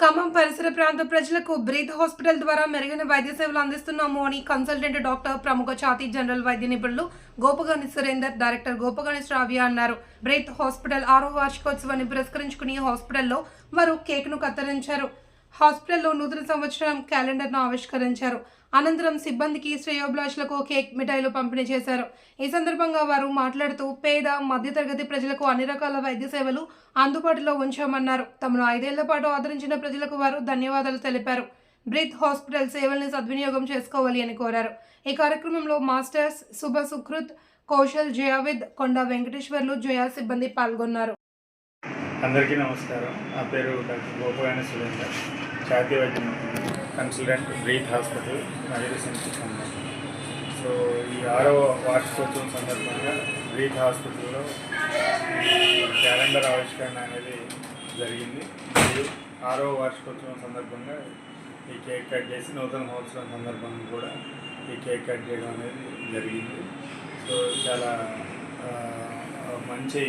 ఖమ్మం పరిసర ప్రాంత ప్రజలకు బ్రీత్ హాస్పిటల్ ద్వారా మెరుగైన వైద్య సేవలు అందిస్తున్నాము అని కన్సల్టెంట్ డాక్టర్ ప్రముఖ ఛాతీ జనరల్ వైద్య నిపుణులు గోపగణి సురేందర్ డైరెక్టర్ గోపగణి శ్రావ్య అన్నారు. బ్రీత్ హాస్పిటల్ ఆరో వార్షికోత్సవాన్ని పురస్కరించుకుని హాస్పిటల్లో వారు కేక్ను కత్తిరించారు. హాస్పిటల్లో నూతన సంవత్సరం క్యాలెండర్ను ఆవిష్కరించారు. అనంతరం సిబ్బందికి శ్రేయోభిలాషులకు కేక్ మిఠాయిలు పంపిణీ చేశారు. ఈ సందర్భంగా వారు మాట్లాడుతూ పేద మధ్యతరగతి ప్రజలకు అన్ని రకాల వైద్య సేవలు అందుబాటులో ఉంచామన్నారు. తమను ఐదేళ్ళ పాటు ఆదరించిన ప్రజలకు వారు ధన్యవాదాలు తెలిపారు. బ్రిత్ హాస్పిటల్ సేవల్ని సద్వినియోగం చేసుకోవాలి అని కోరారు. ఈ కార్యక్రమంలో మాస్టర్స్ శుభ సుకృత్ కౌశల్ జయావిద్ కొండ వెంకటేశ్వర్లు జయా సిబ్బంది పాల్గొన్నారు. అందరికీ నమస్కారం. నా పేరు డాక్టర్ గోపవాణి సురేందర్. ఛాతీ వైద్యం కన్సల్టెంట్ బ్రీత్ హాస్పిటల్ మహిళ సంస్థ సో ఈ ఆరవ వార్షికోత్సవం సందర్భంగా బ్రీత్ హాస్పిటల్లో క్యాలెండర్ ఆవిష్కరణ అనేది జరిగింది. మరియు ఆరవ వార్షికోత్సవం సందర్భంగా ఈ కేక్ కట్ చేసి నూతన సంవత్సరం సందర్భంగా కూడా ఈ కేక్ కట్ చేయడం అనేది జరిగింది. సో చాలా మంచి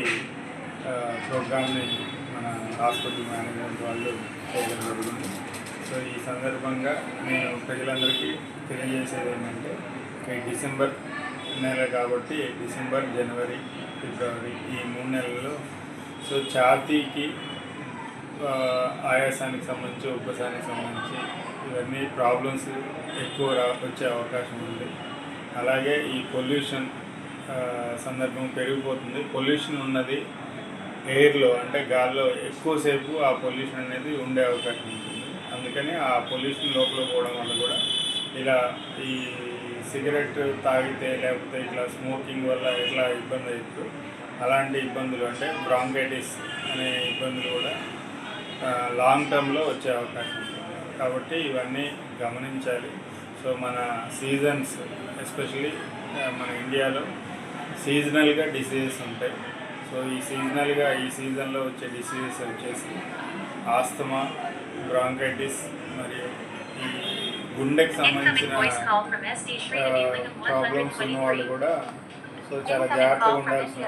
ప్రోగ్రామ్ని మన హాస్పిటల్ మేనేజ్మెంట్ వాళ్ళు చేయడం జరిగింది సో ఈ సందర్భంగా నేను ప్రజలందరికీ తెలియజేసేది ఏంటంటే ఈ డిసెంబర్ నెల కాబట్టి డిసెంబర్ జనవరి ఫిబ్రవరి ఈ మూడు నెలల్లో సో ఛాతీకి ఆయాసానికి సంబంధించి ఉపసానికి సంబంధించి ఇవన్నీ ప్రాబ్లమ్స్ ఎక్కువ రా వచ్చే అవకాశం ఉంది. అలాగే ఈ పొల్యూషన్ సందర్భం పెరిగిపోతుంది. పొల్యూషన్ ఉన్నది ఎయిర్లో అంటే గాల్లో ఎక్కువసేపు ఆ పొల్యూషన్ అనేది ఉండే అవకాశం ఉంటుంది. అందుకని ఆ పొల్యూషన్ లోపల పోవడం వల్ల కూడా ఇలా ఈ సిగరెట్ తాగితే లేకపోతే ఇట్లా స్మోకింగ్ వల్ల ఎట్లా ఇబ్బంది అవుతుందో అలాంటి ఇబ్బందులు అంటే బ్రాంకైటిస్ అనే ఇబ్బందులు కూడా లాంగ్ టర్మ్లో వచ్చే అవకాశం ఉంటుంది. కాబట్టి ఇవన్నీ గమనించాలి. సో మన సీజన్స్ ఎస్పెషలీ మన ఇండియాలో సీజనల్గా డిసీజెస్ ఉంటాయి. సో ఈ సీజనల్గా ఈ సీజన్లో వచ్చే డిసీజెస్ వచ్చేసి ఆస్తమా బ్రాంకైటిస్ మరియు ఈ గుండెకి సంబంధించిన ప్రాబ్లమ్స్ ఉన్న వాళ్ళు 123. కూడా సో చాలా జాగ్రత్తగా ఉండాల్సిన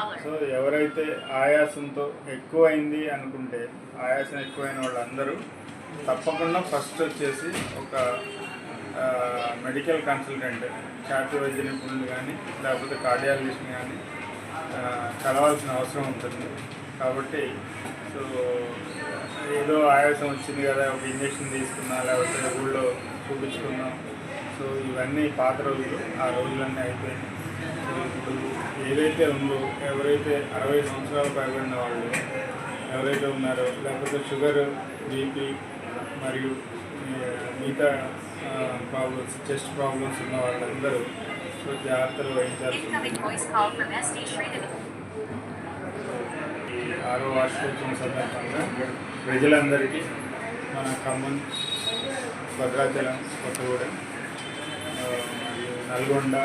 అవసరం. సో ఎవరైతే ఆయాసంతో ఎక్కువైంది అనుకుంటే ఆయాసం ఎక్కువైన వాళ్ళందరూ తప్పకుండా ఫస్ట్ వచ్చేసి ఒక మెడికల్ కన్సల్టెంట్ ఛాతీ వైద్య నిపుణులు కానీ లేకపోతే కార్డియాలజిస్ట్ని కానీ కలవాల్సిన అవసరం ఉంటుంది. కాబట్టి సో ఏదో ఆయాసం వచ్చింది కదా ఒక ఇంజక్షన్ తీసుకున్నా లేకపోతే ఊళ్ళో చూపించుకున్నాం. సో ఇవన్నీ పాత రోజులు ఆ రోజులన్నీ అయిపోయినాయి. సో ఇప్పుడు ఏదైతే ఉందో ఎవరైతే అరవై సంవత్సరాలు పైబడిన వాళ్ళు ఎవరైతే ఉన్నారో లేకపోతే షుగర్ బీపీ మరియు మిగతా ప్రాబ్లమ్స్ చెస్ట్ ప్రాబ్లమ్స్ ఉన్న వాళ్ళందరూ సో జాగ్రత్తలు ఆరో వార్షికోత్సవం సందర్భంగా ప్రజలందరికీ మన ఖమ్మం భద్రాచలం కొత్తగూడెం మరియు నల్గొండ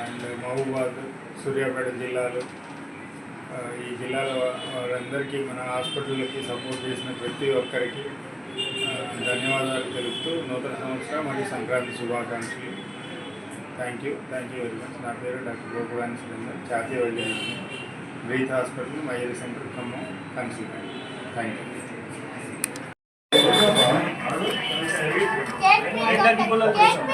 అండ్ మహబూబాద్ సూర్యాపేట జిల్లాలు ఈ జిల్లాల వా- వాళ్ళందరికీ మన హాస్పిటల్కి సపోర్ట్ చేసిన ప్రతి ఒక్కరికి ధన్యవాదాలు తెలుపుతూ నూతన సంవత్సరం మరియు సంక్రాంతి శుభాకాంక్షలు. Thank you thank you very much నా పేరు డాక్టర్ గోపురాణి సురేందర్. జాతీయ వైద్యం Breathe hospital Mayuri centre Khammam consultant thank you Thank you.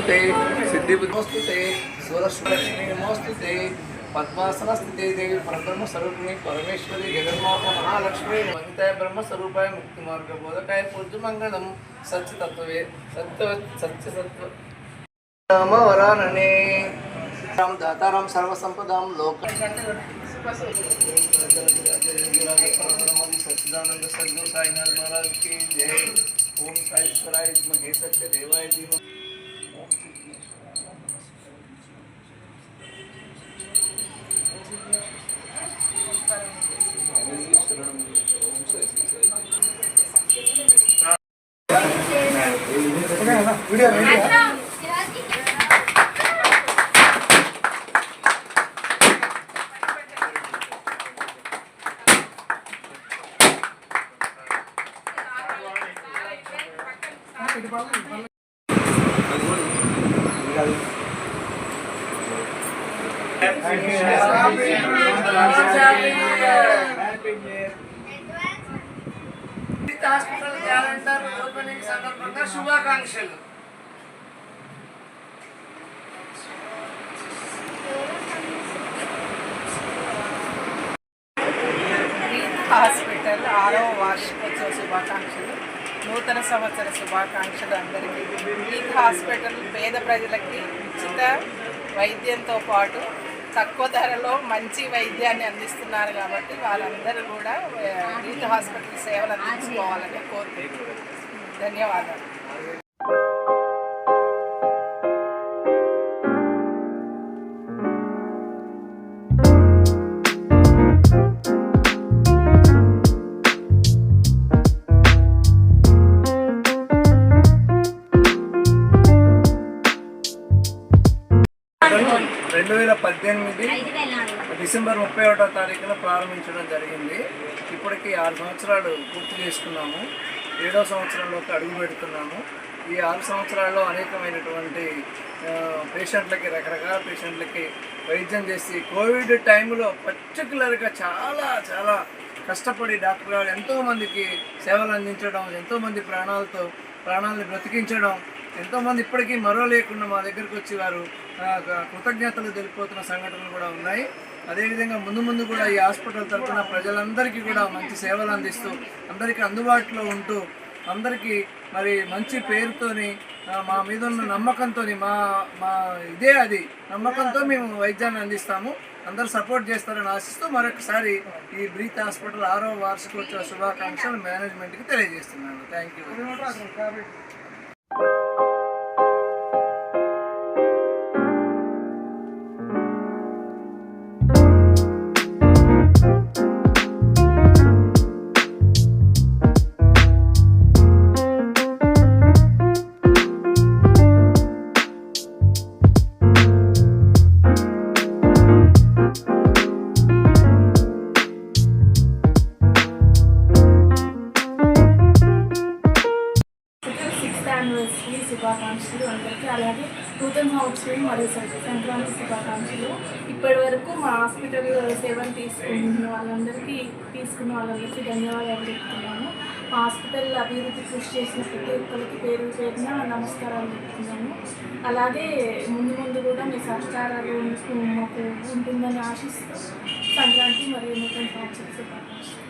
नमस्ते नमोस्तुते सिद्धिबुद्धमस्तुते सुरसुलक्ष्मी नमस्ते पद्मासन स्थिते देवी परब्रह्म स्वरूप परमेश्वरी जगन्माता महालक्ष्मी वनिताय ब्रह्म स्वरूप मुक्ति मार्ग बोधकाय पूज्य मंगल सत्य तत्व सत्य सत्य सत्व राम वरानने राम दाता, राम सर्व संपदाम लोक। सच्चिदानंद सद्गुरु साईनाथ महाराज की जय। ओम साई सराय महेश देवाय जी హాస్పిటల్ క్యాలెండర్ ఓపెనింగ్ సందర్భంగా శుభాకాంక్షలు హాస్పిటల్ ఆరవ వార్షికోత్సవ శుభాకాంక్షలు. నూతన సంవత్సర శుభాకాంక్షలు అందరికీ. ఈ హాస్పిటల్ పేద ప్రజలకి ఉచిత వైద్యంతో పాటు తక్కువ ధరలో మంచి వైద్యాన్ని అందిస్తున్నారు కాబట్టి వాళ్ళందరూ కూడా రీత్ హాస్పిటల్ సేవలు అందించుకోవాలని కోరుకుంటున్నాను ధన్యవాదాలు. పద్దెనిమిది డిసెంబర్ ముప్పై ఒకటో తారీఖున ప్రారంభించడం జరిగింది. ఇప్పటికి ఆరు సంవత్సరాలు పూర్తి చేసుకున్నాము. ఏడో సంవత్సరంలోకి అడుగు పెడుతున్నాము. ఈ ఆరు సంవత్సరాల్లో అనేకమైనటువంటి పేషెంట్లకి రకరకాల పేషెంట్లకి వైద్యం చేసి కోవిడ్ టైంలో పర్టికులర్గా చాలా చాలా కష్టపడి డాక్టర్ గారు ఎంతోమందికి సేవలు అందించడం ఎంతోమంది ప్రాణాలతో ప్రాణాలను బ్రతికించడం ఎంతోమంది ఇప్పటికీ మరో లేకుండా మా దగ్గరకు వచ్చి వారు కృతజ్ఞతలు తెలిపోతున్న సంఘటనలు కూడా ఉన్నాయి. అదేవిధంగా ముందు ముందు కూడా ఈ హాస్పిటల్ తరఫున ప్రజలందరికీ కూడా మంచి సేవలు అందిస్తూ అందరికీ అందుబాటులో ఉంటూ అందరికీ మరి మంచి పేరుతోని మా మీద ఉన్న నమ్మకంతో మా మా ఇదే అది నమ్మకంతో మేము వైద్యాన్ని అందిస్తాము. అందరూ సపోర్ట్ చేస్తారని ఆశిస్తూ మరొకసారి ఈ బ్రీత్ హాస్పిటల్ ఆరో వార్షికోత్సవ శుభాకాంక్షలు మేనేజ్మెంట్కి తెలియజేస్తున్నాను. Thank you. నూతన్ హౌస్ మరియు సంక్రాంతి శుభాకాంక్షలు ఇప్పటి వరకు మా హాస్పిటల్ సేవలు తీసుకున్న వాళ్ళందరికీ తీసుకున్న వాళ్ళందరికీ ధన్యవాదాలు చెప్తున్నాను. మా హాస్పిటల్ అభివృద్ధి కృషి చేసిన ప్రతి ఒక్కరికి పేరు పేరున నమస్కారాలు చెప్తున్నాను. అలాగే ముందు ముందు కూడా మీ సహకారాలు మాకు ఉంటుందని ఆశిస్తూ సంక్రాంతి మరియు నూతన సంవత్సర శుభాకాంక్షలు.